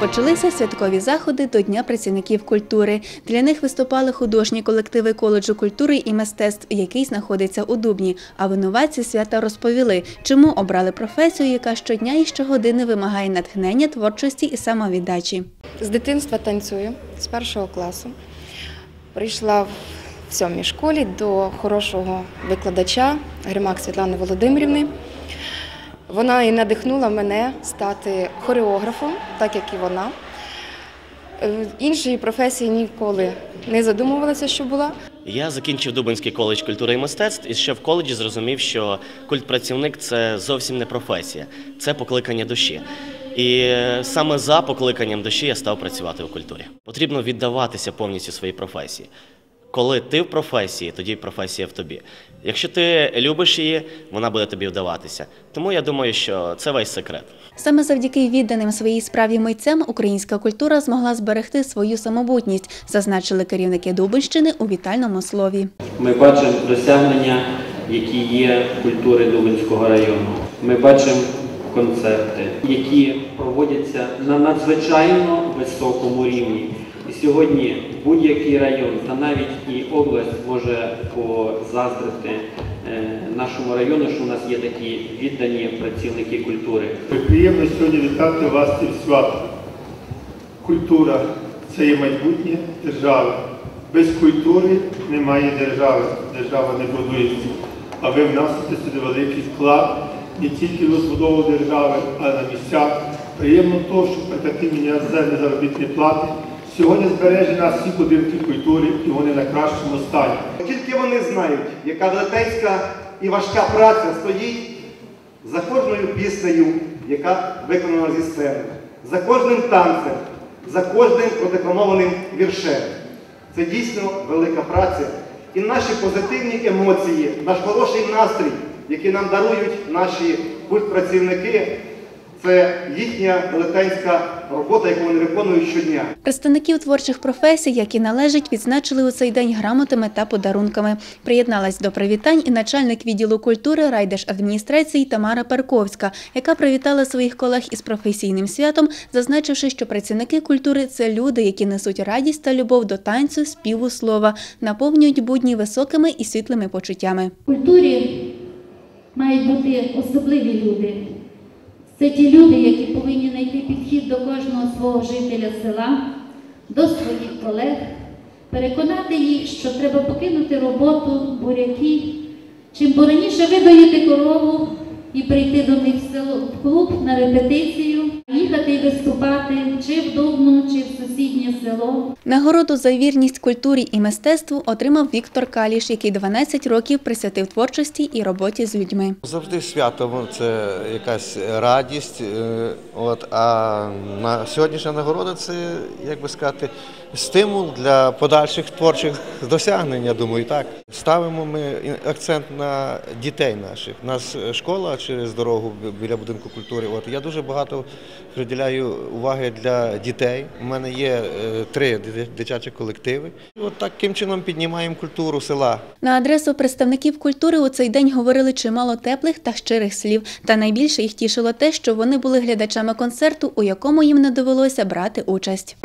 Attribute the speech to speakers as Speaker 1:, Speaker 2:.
Speaker 1: Розпочалися святкові заходи до Дня працівників культури. Для них виступали художні колективи коледжу культури і мистецтв, який знаходиться у Дубні. А винуватці свята розповіли, чому обрали професію, яка щодня і щогодини вимагає натхнення, творчості і самовіддачі.
Speaker 2: З дитинства танцюю з першого класу. Прийшла в сьомій школі до хорошого викладача Гримак Світлани Володимирівни. Вона і надихнула мене стати хореографом, так як і вона. Е, Іншої професії ніколи не задумувалася, що була.
Speaker 3: Я закінчив Дубинський коледж культури і мистецтв і ще в коледжі зрозумів, що культпрацівник це зовсім не професія, це покликання душі. І е, саме за покликанням душі я став працювати у культурі. Потрібно віддаватися повністю своїй професії. Коли ти в професії, тоді професія в тобі. Якщо ти любиш її, вона буде тобі вдаватися. Тому я думаю, що це весь секрет.
Speaker 1: Саме завдяки відданим своїй справі митцям українська культура змогла зберегти свою самобутність, зазначили керівники Дубинщини у вітальному слові.
Speaker 4: Ми бачимо досягнення, які є культури Дубинського району. Ми бачимо концерти, які проводяться на надзвичайно високому рівні. Сьогодні будь-який район та навіть і область може позаздрити е, нашому району, що у нас є такі віддані працівники культури.
Speaker 5: Приємно сьогодні вітати вас із святом. Культура це є майбутнє держави. Без культури немає держави. Держава не будується. А ви вносите сюди великий вклад не тільки в розбудову держави, але на місцях. Приємно то, що при такій мінімальній заробітні плати сьогодні збережені нас всі будинки культури і вони на кращому стані.
Speaker 6: Тільки вони знають, яка велетенська і важка праця стоїть за кожною піснею, яка виконана зі сцени, за кожним танцем, за кожним продекламованим віршем. Це дійсно велика праця. І наші позитивні емоції, наш хороший настрій, який нам дарують наші культпрацівники, це їхня велетенська робота, яку вони виконують щодня.
Speaker 1: Представників творчих професій, які належать, відзначили у цей день грамотами та подарунками. Приєдналась до привітань і начальник відділу культури райдержадміністрації Тамара Парковська, яка привітала своїх колег із професійним святом, зазначивши, що працівники культури це люди, які несуть радість та любов до танцю, співу слова, наповнюють будні високими і світлими почуттями.
Speaker 7: В культурі мають бути особливі люди. Це ті люди, які повинні знайти підхід до кожного свого жителя села, до своїх колег, переконати їх, що треба покинути роботу, буряки, чим бо раніше видоїти корову і прийти до них в село в клуб на репетицію, виступати чи в Дубну, чи в сусіднє село.
Speaker 1: Нагороду за вірність культурі і мистецтву отримав Віктор Каліш, який 12 років присвятив творчості і роботі з людьми.
Speaker 8: Завжди свято це якась радість. е, От, а на сьогоднішня нагорода це, як би сказати, стимул для подальших творчих досягнень, я думаю, так. Ставимо ми акцент на дітей наших. У нас школа через дорогу біля будинку культури. От я дуже багато приділяю уваги для дітей. У мене є е, три дитячі колективи. От таким чином піднімаємо культуру села.
Speaker 1: На адресу представників культури у цей день говорили чимало теплих та щирих слів. Та найбільше їх тішило те, що вони були глядачами концерту, у якому їм не довелося брати участь.